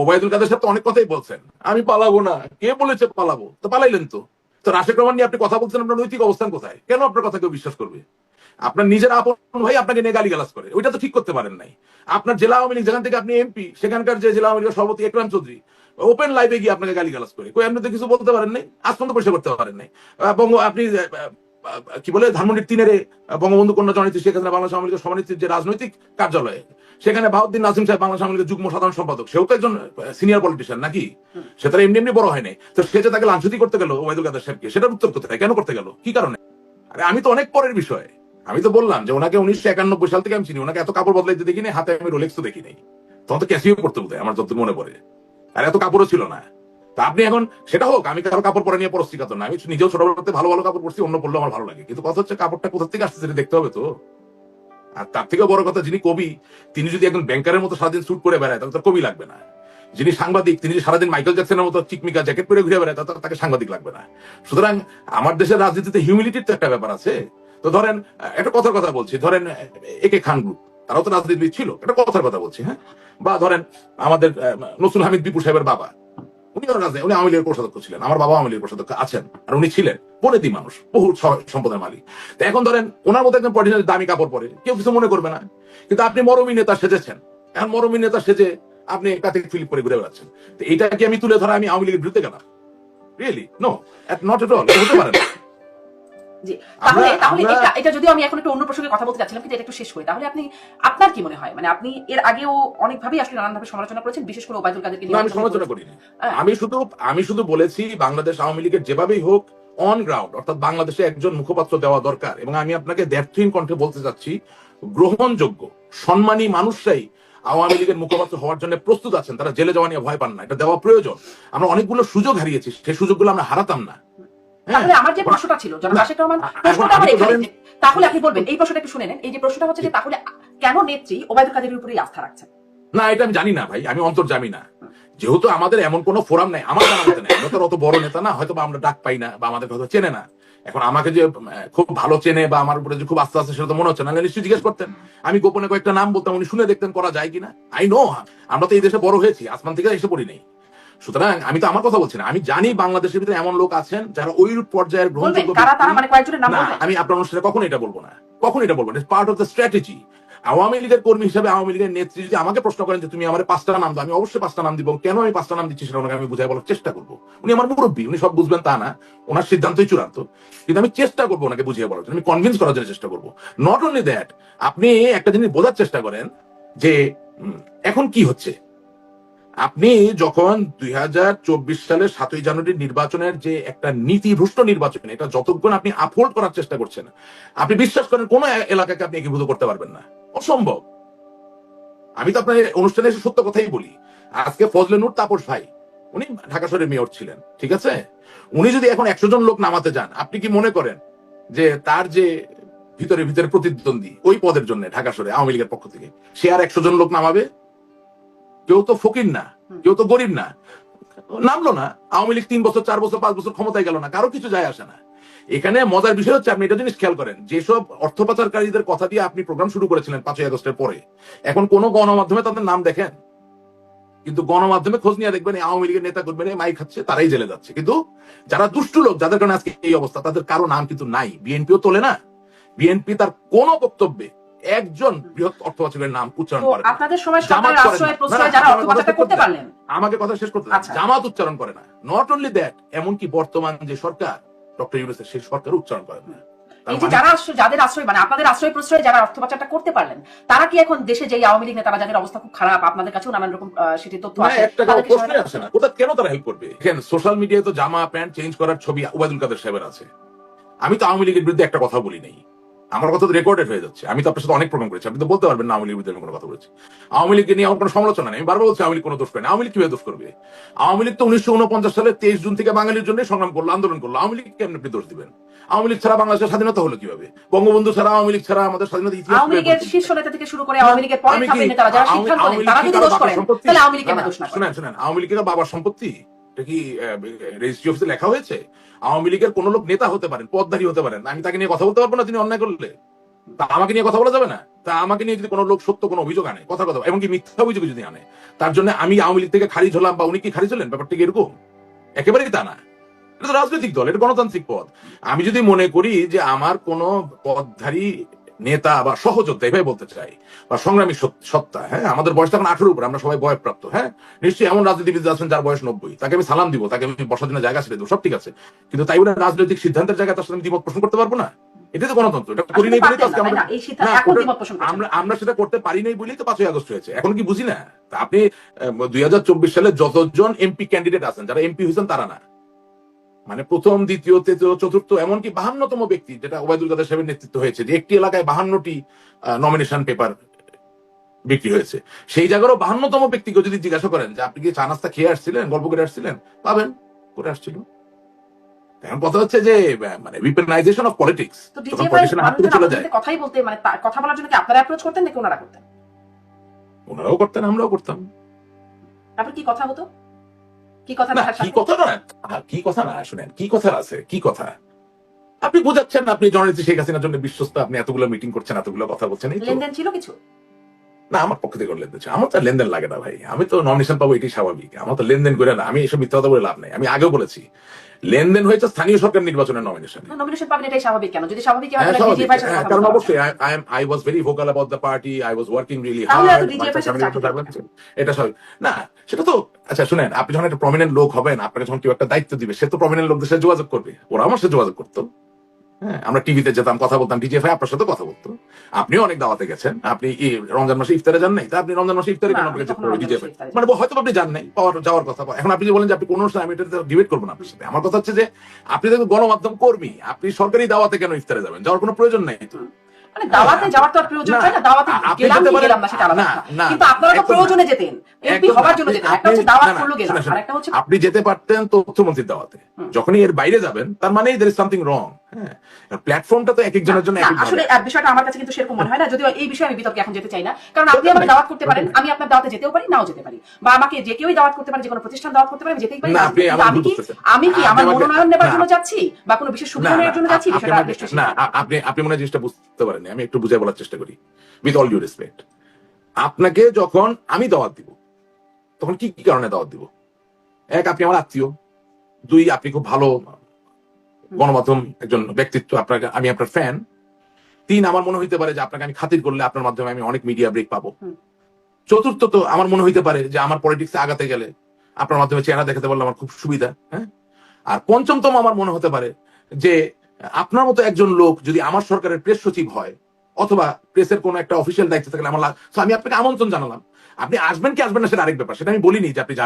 ওবায়দুল কাদের সাহেব তো অনেক কথাই বলছেন। আমি পালাবো না। কে বলেছে পালাবো? তো পালাইলেন তো। তো রাশেক রহমান নিয়ে আপনি কথা বলছেন, আপনার নৈতিক অবস্থান কোথায়? কেন আপনার কথা কেউ বিশ্বাস করবে? আপনার নিজের আপন ভাই আপনাকে নিয়ে গালিগালাজ করে। ওইটা তো ঠিক করতে পারেন নাই। আপনার জেলা আওয়ামী লীগ, যেখান থেকে আপনি এমপি, সেখানকার যে জেলা আওয়ামী লীগের সভাপতি একরাম চৌধুরী ওপেন লাইভে গিয়ে আপনাকে গালিগালাজ করে। কই, আপনি তো কিছু বলতে পারেন নাই? আজ পর্যন্ত পরিষ্কার করতে পারেন নাই। এবং আপনি কি বলে ধানমন্ডির তিনের বঙ্গবন্ধু কন্যা জননীতি শেখ হাসিনা বাংলাদেশ আওয়ামী লীগের সভানেত্রীর যে রাজনৈতিক কার্যালয়ে সেখানে বাহুদ্দিন নাসিম সাহেব বাংলাদেশ আওয়ামী লীগের যুগ্ম সাধারণ সম্পাদক সেও তো একজন সিনিয়র পলিটিশিয়ান নাকি? সে তার এমনি এমনি বড় হয় নাই তো সে যে তাকে লাঞ্ছতি করতে গেল ওবায়দুল কাদের সাহেবকে সেটার উত্তর কোথায়? কেন করতে গেল? কি কারণে? আরে আমি তো অনেক পরের বিষয়। আমি তো বললাম যে ওনাকে উনিশশো একানব্বই সাল থেকে আমি চিনি ওনাকে এত কাপড় বদলাইতে দেখিনি হাতে আমি রোলেক্স তো দেখিনি। তখন তো ক্যাসিও করতে বোধ আমার যত মনে পড়ে। আর এত কাপড়ও ছিল না। তা আপনি এখন সেটা হোক আমি কারও কাপড় পরে নিয়ে পরস্তি কাতর না আমি নিজেও ছোটবেলাতে ভালো ভালো কাপড় পরছি অন্য পড়লে আমার ভালো লাগে। কিন্তু কথা হচ্ছে কাপড়টা কোথা থেকে আসছে সেটা দেখতে হবে তো। আর তার থেকে বড় কথা যিনি কবি তিনি যদি একজন ব্যাংকারের মতো সারাদিন স্যুট পরে বেড়ায় তাহলে তার কবি লাগবে না। যিনি সাংবাদিক তিনি যদি সারাদিন মাইকেল জ্যাকসনের মতো চিকমিকা জ্যাকেট পরে ঘুরে বেড়ায় তাহলে তাকে সাংবাদিক লাগবে না। সুতরাং আমার দেশের রাজনীতিতে হিউমিলিটির একটা ব্যাপার আছে। তো ধরেন একটা কথার কথা বলছি ধরেন একে খান গ্রুপ তারাও তো রাজনীতিবিদ ছিল একটা কথার কথা বলছি হ্যাঁ? বা ধরেন আমাদের আহ, নসরুল হামিদ বিপুল সাহেবের বাবা। উনি রাজনীতি উনি আওয়ামী লীগের কোষাধ্যক্ষ ছিলেন, আমার বাবা আওয়ামী লীগের কোষাধ্যক্ষ আছেন আর উনি ছিলেন, বনেদি মানুষ, বহু সম্পদের মালিক। তো এখন ধরেন ওনার মতো একজন পলিটিশিয়ান দামি কাপড় পরে, কেউ কিছু মনে করবে না। কিন্তু আপনি মরমী নেতা সেজেছেন, এখন মরমী নেতা সেজে আপনি কাতে ফিলিপ করে ঘুরে বেড়াচ্ছেন। তো এটা কি আমি তুলে ধরা আমি আওয়ামী লীগের বিরুদ্ধে গেলাম? Really no not at all হতে পারে না। তাহলে তাহলে এটা যদিও আমি এখন একটু অন্য প্রসঙ্গে কথা বলতে চাচ্ছিলাম কিন্তু এটা একটু শেষ করি। তাহলে আপনি আপনার কি মনে হয়? মানে আপনি এর আগেও অনেকভাবেই আসলে নানানভাবে সমালোচনা করেছেন বিশেষ করে ওবায়দুল কাদেরকে নিয়ে আমি সমালোচনা করিনি। হ্যাঁ। আমি শুধু আমি শুধু বলেছি বাংলাদেশ আওয়ামী লীগের যেভাবেই হোক অন গ্রাউন্ড অর্থাৎ বাংলাদেশে একজন মুখপাত্র দেওয়া দরকার। এবং আমি আপনাকে দ্ব্যর্থহীন কণ্ঠে বলতে চাচ্ছি গ্রহণযোগ্য সম্মানী মানুষরাই আওয়ামী লীগের মুখপাত্র হওয়ার জন্য প্রস্তুত আছেন। তারা জেলে যাওয়া নিয়ে ভয় পান না এটা দেওয়া প্রয়োজন। আমরা অনেকগুলো সুযোগ হারিয়েছি সেই সুযোগগুলো আমরা হারাতাম না। তাহলে আমার যে প্রশ্নটা ছিল জনাব রহমান প্রশ্নটা আমার এখানে। তাহলে আপনি বলবেন এই প্রশ্নটা একটু শুনে নেন। এই যে প্রশ্নটা হচ্ছে যে তাহলে কেন নেত্রী ওবায়দুল কাদেরের উপরেই আস্থা রাখছেন? না এটা আমি জানি না ভাই আমি অন্তর জানি না। যেহেতু আমাদের এমন কোনো ফোরাম নাই আমার জানা মতে নাই। আমরা তো অত বড় নেতা না হয়তো আমরা ডাক পাই না বা আমাদের হয়তো চেনে না। এখন আমাকে যে খুব ভালো চেনে বা আমার উপরে যে খুব আস্তে আস্তে সেটা তো মনে হচ্ছে না। নিশ্চয়ই জিজ্ঞেস করতেন। আমি গোপনে কয়েকটা নাম বলতাম উনি শুনে দেখতেন করা যায় কিনা? আই নো আমরা তো এই দেশে বড় হয়েছি আসমান থেকে এসে পড়ি নেই। সুতরাং আমি তো আমার কথা বলছি না। আমি জানি বাংলাদেশের ভিতরে এমন লোক আছেন যারা ওই পর্যায়ের গ্রহণযোগ্য মানে আমি আপনার অনুষ্ঠানে কখনো এটা বলব না। কখন এটা বলব না। Part of the strategy Awami লীগের কর্মী হিসেবে আওয়ামী লীগের নেত্রী যদি আমাকে প্রশ্ন করেন যে তুমি আমার পাঁচটা নাম দাও আমি অবশ্যই পাঁচটা নাম দিব। কেন আমি পাঁচটা নাম দিচ্ছি সেটা ওনাকে আমি বুঝাই বলার চেষ্টা করব। উনি আমার মুরব্বী উনি সব বুঝবেন তা না। ওনার সিদ্ধান্তই চূড়ান্ত। কিন্তু আমি চেষ্টা করব ওনাকে বুঝিয়ে বলার জন্য। আমি কনভিন্স করার জন্য চেষ্টা করব। নট অনলি দ্যাট আপনি একটা জিনিস বোঝার চেষ্টা করেন যে এখন কি হচ্ছে? আপনি যখন দুই হাজার চব্বিশ সালের সাতই জানুয়ারি নির্বাচনের যে একটা নীতিভ্রষ্ট নির্বাচন, এটা যতক্ষণ আপনি আপহোল্ড করার চেষ্টা করছেন, আপনি বিশ্বাস করেন কোন এলাকাকে আপনি একীভূত করতে পারবেন না। অসম্ভব। আমি তো আপনার অনুষ্ঠানে এসে সত্য কথাই বলি। আজকে ফজলে নূর তাপস ভাই, উনি ঢাকা শহরের মেয়র ছিলেন, ঠিক আছে? উনি যদি এখন একশো জন লোক নামাতে যান, আপনি কি মনে করেন যে তার যে ভিতরে ভিতরে প্রতিদ্বন্দ্বী ওই পদের জন্য ঢাকা শহরে আওয়ামী লীগের পক্ষ থেকে, সে আর একশো জন লোক নামাবে? কেউ তো ফকির না কেউ তো গরিব না। নামলো না আওয়ামী লীগ তিন বছর চার বছর পাঁচ বছর ক্ষমতায় গেল না কারও কিছু যায় আসে না। এখানে মজার বিষয় হচ্ছে আপনি এটা জিনিস খেয়াল করেন যেসব অর্থ পাচারকারীদের কথা দিয়ে আপনি প্রোগ্রাম শুরু করেছিলেন পাঁচই আগস্টের পরে এখন কোন গণমাধ্যমে তাদের নাম দেখেন? কিন্তু গণমাধ্যমে খোঁজ নিয়ে দেখবেন আওয়ামী লীগের নেতা করবেন মাই খাচ্ছে তারাই জেলে যাচ্ছে। কিন্তু যারা দুষ্টু লোক যাদের কারণে আজকে এই অবস্থা তাদের কারও নাম কিন্তু নাই। বিএনপিও তোলে না। বিএনপি তার কোন বক্তব্যে একজন বৃহৎ নাম উচ্চারণ করে আপনাদের সময় জামাত সরকারের আশ্রয় প্রশ্রয় যারা আমার অর্থ কথা পাচারটা শেষ করতে করতে পারলেন। আমাকে কথা শেষ করতে আচ্ছা। জামাত উচ্চারণ করে না। নট অনলি দ্যাট এমনকি বর্তমান যে সরকার ডক্টর ইউনুসের সেই সরকার উচ্চারণ করে না। এই যে মানে- যারা যাদের আশ্রয় মানে আপনাদের আশ্রয় প্রশ্রয় যারা অর্থ পাচারটা করতে পারলেন তারা কি এখন দেশে যে আওয়ামী লীগ নেতারা যাদের অবস্থা খুব খারাপ আপনাদের কাছেও নানান রকম সেটি তথ্য আসে? একটা প্রশ্নই আসে না। ওটা কেন তারা হেল্প করবে? দেখেন সোশ্যাল মিডিয়ায় তো জামা প্যান্ট চেঞ্জ করার ছবি ওবায়দুল কাদের সাহেবের আছে। আমি তো আওয়ামী লীগের বিরুদ্ধে একটা কথা বলি নাই। আমার কথা তো রেকর্ডেড হয়ে যাচ্ছে। আমি তো আপনার সাথে অনেক প্রোগ্রাম করেছি। আপনি তো বলতে পারবেন না আওয়ামী লীগের আমি কোনো কথা বলেছি। আওয়ামী লীগকে নিয়ে আমার কোনো সমালোচনা নেই। আমি বারবার বলছি আওয়ামী লীগ কোনো দোষ করে না। আওয়ামী লীগ কীভাবে দোষ করবে? আওয়ামী লীগ তো উনিশশো উনপঞ্চাশ সালে তেইশ জুন থেকে বাঙালির জন্য সংগ্রাম করল আন্দোলন করল। আওয়ামী লীগ কেমন আপনি দোষ দিবেন? আওয়ামী লীগ ছাড়া বাংলাদেশের স্বাধীনতা হলো কীভাবে? বঙ্গবন্ধু ছাড়া আওয়ামী লীগ ছাড়া আমাদের স্বাধীনতা ইতিহাস আওয়ামী লীগের শীর্ষ নেতা থেকে শুরু করে আওয়ামী লীগের পরে নেতারা যারা আওয়ামী- সিদ্ধান্ত নেন তারা যদি দোষ করেন তাহলে আওয়ামী দোষ না শুনেন শুনেন। আওয়ামী লীগের বাবার সম্পত্তি? এটা কি রেজিস্ট্রি অফিসে লেখা হয়েছে? আওয়ামী লীগের কোন লোক নেতা হতে পারেন হতে পারেন। আমি তাকে নিয়ে কথা বলতে পারব না তিনি অন্যায় করলে। তা আমাকে নিয়ে কথা বলা যাবে না? তা আমাকে নিয়ে যদি কোনো লোক সত্য কোনো অভিযোগ আনে, কথা কথা এমনকি মিথ্যা অভিযোগ যদি আনে, তার জন্য আমি আওয়ামী লীগ থেকে খারিজ হলাম বা উনি কি খারিজ হলেন? ব্যাপারটা কি এরকম? একেবারেই তা না। এটা তো রাজনৈতিক দল, এটা গণতান্ত্রিক পদ আমি যদি মনে করি যে আমার কোন পদধারী নেতা বা সহযোদ্ধা এভাবে বলতে চাই বা সংগ্রামী সত্তা হ্যাঁ? আমাদের বয়স তখন আঠারো উপরে আমরা সবাই বয়প্রাপ্ত হ্যাঁ? নিশ্চয়ই এমন রাজনীতিবিদ আছেন যার বয়স নব্বই। তাকে আমি সালাম দিব তাকে আমি বসার জন্য জায়গা ছেড়ে দেবো সব ঠিক আছে। কিন্তু তাই বলে রাজনৈতিক সিদ্ধান্তের জায়গায় তার সাথে আমি দ্বিমত পোষণ করতে পারব না? এটা তো গণতন্ত্র এটা করি নাই বলেই তো আজকে। আমরা আমরা সেটা করতে পারি নাই বলেই তো পাঁচই আগস্ট হয়েছে এখন কি বুঝি না? আপনি দুই হাজার চব্বিশ সালে যতজন এমপি ক্যান্ডিডেট আছেন যারা এমপি হয়েছেন তারা না। মানে প্রথম দ্বিতীয় তৃতীয় চতুর্থ এমনকি বাহান্নতম ব্যক্তি যেটা ওবায়দুল কাদের সাহেবের নেতৃত্ব হয়েছে যে একটি এলাকায় বাহান্নটি নমিনেশন পেপার বিক্রি হয়েছে। সেই জায়গারও বাহান্নতম ব্যক্তিকে যদি জিজ্ঞাসা করেন যে আপনি কি চা নাস্তা খেয়ে আসছিলেন গল্প করে আসছিলেন? পাবেন করে আসছিল। এখন কথা হচ্ছে যে মানে উইপেনাইজেশন অফ পলিটিক্স তো যখন ডিজিএফআই পলিটিশিয়ান হাত থেকে চলে যায়। কথাই বলতে মানে কথা বলার জন্য কি আপনারা অ্যাপ্রোচ করতেন নাকি ওনারা করতেন? ওনারাও করতেন আমরাও করতাম। তারপর কি কথা হতো? কি কথা না কি কথা না? কি কথা না? শুনেন কি কথা আছে? কি কথা? আপনি বোঝাচ্ছেন আপনি জননেত্রী শেখ হাসিনার জন্য বিশ্বস্ত আপনি এতগুলো মিটিং করছেন এতগুলো কথা বলছেন লেনদেন ছিল কিছু? না আমার পক্ষ থেকে লেনদেন ছিল আমার তো লেনদেন লাগে না ভাই। আমি তো নমিনেশন পাবো এটাই স্বাভাবিক। আমার তো লেনদেন করে না আমি এসব মিথ্যা কথা বলে লাভ নাই। আমি আগেও বলেছি লেনদেন হয়েছে স্থানীয় সরকার নির্বাচনের নমিনেশন নমিনেশন পাবেন এটাই স্বাভাবিক কেন? যদি স্বাভাবিক হয় হ্যাঁ তাহলে কারণ অবশ্যই I am I was very vocal about the party I was working really hard এটা স্বাভাবিক। না সেটা তো আচ্ছা শুনেন আপনি যখন একটা প্রমিনেন্ট লোক হবেন আপনাকে যখন কেউ একটা দায়িত্ব দিবে সে তো প্রমিনেন্ট লোকদের সাথে যোগাযোগ করবে। ওরা আমার সাথে যোগাযোগ করতো। হ্যাঁ আমরা টিভিতে যেতাম কথা বলতাম ডিজিএফআই আপনার সাথে কথা বলতো। আপনিও অনেক দাওয়াতে গেছেন। আপনি রমজান মাসে ইফতারে যান নাই? তা আপনি রমজান মাসে ইফতারে কেন কখনো রমজান মাসে মানে হয়তো আপনি জান নাই যাওয়ার কথা। এখন আপনি যে বলেন যে আপনি কোন অনুষ্ঠানে আমি এটা ডিবেট করব না আপনার সাথে। আমার কথা হচ্ছে যে আপনি তো গণমাধ্যম কর্মী আপনি সরকারি দাওয়াতে কেন ইফতারে যাবেন? যাওয়ার কোনো প্রয়োজন নাই তো। মানে দাওয়াতে যাওয়ার তো আর প্রয়োজন হয় না দাওয়াতে আপনি গেলাম যেতে কি গেলাম না সেটা আলাদা কিন্তু আপনারা তো প্রয়োজনে যেতেন এমপি হবার জন্য যেতেন একটা হচ্ছে দাওয়াত করল গেলাম। আর একটা হচ্ছে আপনি যেতে পারতেন তথ্যমন্ত্রীর দাওয়াতে। যখনই এর বাইরে যাবেন তার মানে দের ইজ সামথিং রং হ্যাঁ। প্ল্যাটফর্মটা তো এক একজনের জন্য আসলে বিষয়টা আমার কাছে কিন্তু সেরকম মনে হয় না যদিও এই বিষয়ে আমি বিতর্কে এখন যেতে চাই না কারণ আপনি আমাকে দাওয়াত করতে পারেন আমি আপনার দাওয়াতে যেতেও পারি নাও যেতে পারি। বা আমাকে যে কেউই দাওয়াত করতে পারে যে কোনো প্রতিষ্ঠান দাওয়াত করতে পারে আমি যেতেই পারি। আমি কি আমি কি আমার মনোনয়ন নেবার জন্য যাচ্ছি? বা কোনো বিশেষ সুবিধা নেওয়ার জন্য যাচ্ছি? বিষয়টা না আপনি আপনি মনে জিনিসটা বুঝতে পারেননি। আমি একটু বুঝে বলার চেষ্টা করি। উইথ অল ডিউ রেসপেক্ট আপনাকে যখন আমি দাওয়াত দিব তখন কি কি কারণে দাওয়াত দিব? এক আপনি আমার আত্মীয়। দুই আপনি খুব ভালো গণমাধ্যম একজন ব্যক্তিত্ব আপনাকে আমি আপনার ফ্যান তিন আমার মনে হইতে পারে যে আপনাকে আমি খাতির করলে আপনার মাধ্যমে আমি অনেক মিডিয়া ব্রেক পাবো। চতুর্থ তো আমার মনে হইতে পারে যে আমার পলিটিক্সে আগাতে গেলে আপনার মাধ্যমে চেহারা দেখাতে পারলে আমার খুব সুবিধা হ্যাঁ? আর পঞ্চমতম আমার মনে হতে পারে যে আপনার মতো একজন লোক যদি আমার সরকারের প্রেস সচিব হয় অথবা প্রেসের কোনো একটা অফিসিয়াল দায়িত্ব থাকলে আমার আমি আপনাকে আমন্ত্রণ জানালাম। আপনি আসবেন কি আসবেন না সেটা আরেক ব্যাপার সেটা আমি বলিনি যে আপনি যাবেন।